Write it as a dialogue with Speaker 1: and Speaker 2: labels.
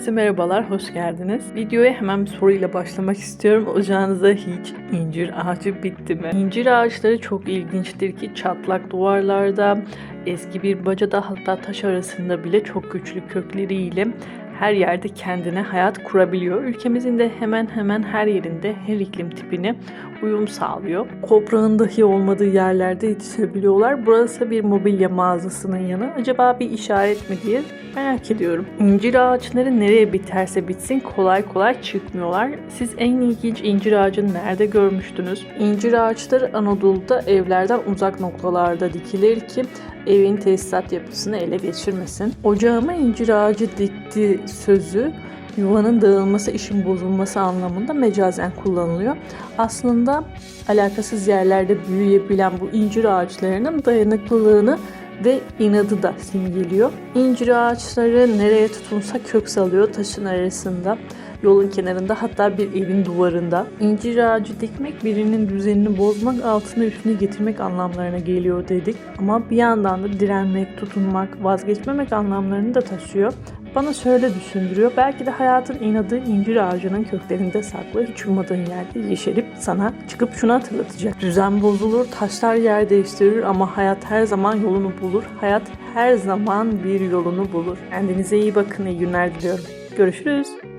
Speaker 1: Herkese merhabalar, hoş geldiniz. Videoya hemen bir soruyla başlamak istiyorum. Ocağınızda hiç incir ağacı bitti mi? İncir ağaçları çok ilginçtir ki çatlak duvarlarda, eski bir bacada hatta taş arasında bile çok güçlü kökleriyle her yerde kendine hayat kurabiliyor. Ülkemizin de hemen hemen her yerinde her iklim tipine uyum sağlıyor. Toprağın dahi olmadığı yerlerde yetişebiliyorlar. Burası bir mobilya mağazasının yanı. Acaba bir işaret mi diye merak ediyorum. İncir ağaçları nereye biterse bitsin kolay kolay çıkmıyorlar. Siz en ilginç incir ağacını nerede görmüştünüz? İncir ağaçları Anadolu'da evlerden uzak noktalarda dikilir ki evin tesisat yapısını ele geçirmesin. Ocağıma incir ağacı dikti sözü yuvanın dağılması, işin bozulması anlamında mecazen kullanılıyor. Aslında alakasız yerlerde büyüyebilen bu incir ağaçlarının dayanıklılığını ve inadı da simgeliyor. İncir ağaçları nereye tutunsa kök salıyor taşın arasında yolun kenarında hatta bir evin duvarında. İncir ağacı dikmek birinin düzenini bozmak, altına üstüne getirmek anlamlarına geliyor dedik. Ama bir yandan da direnmek, tutunmak, vazgeçmemek anlamlarını da taşıyor. Bana şöyle düşündürüyor. Belki de hayatın inadı incir ağacının köklerinde saklı. Hiç ummadığın yerde yeşerip sana çıkıp şunu hatırlatacak. Düzen bozulur, taşlar yer değiştirir ama hayat her zaman yolunu bulur. Hayat her zaman bir yolunu bulur. Kendinize iyi bakın, iyi günler diliyorum. Görüşürüz.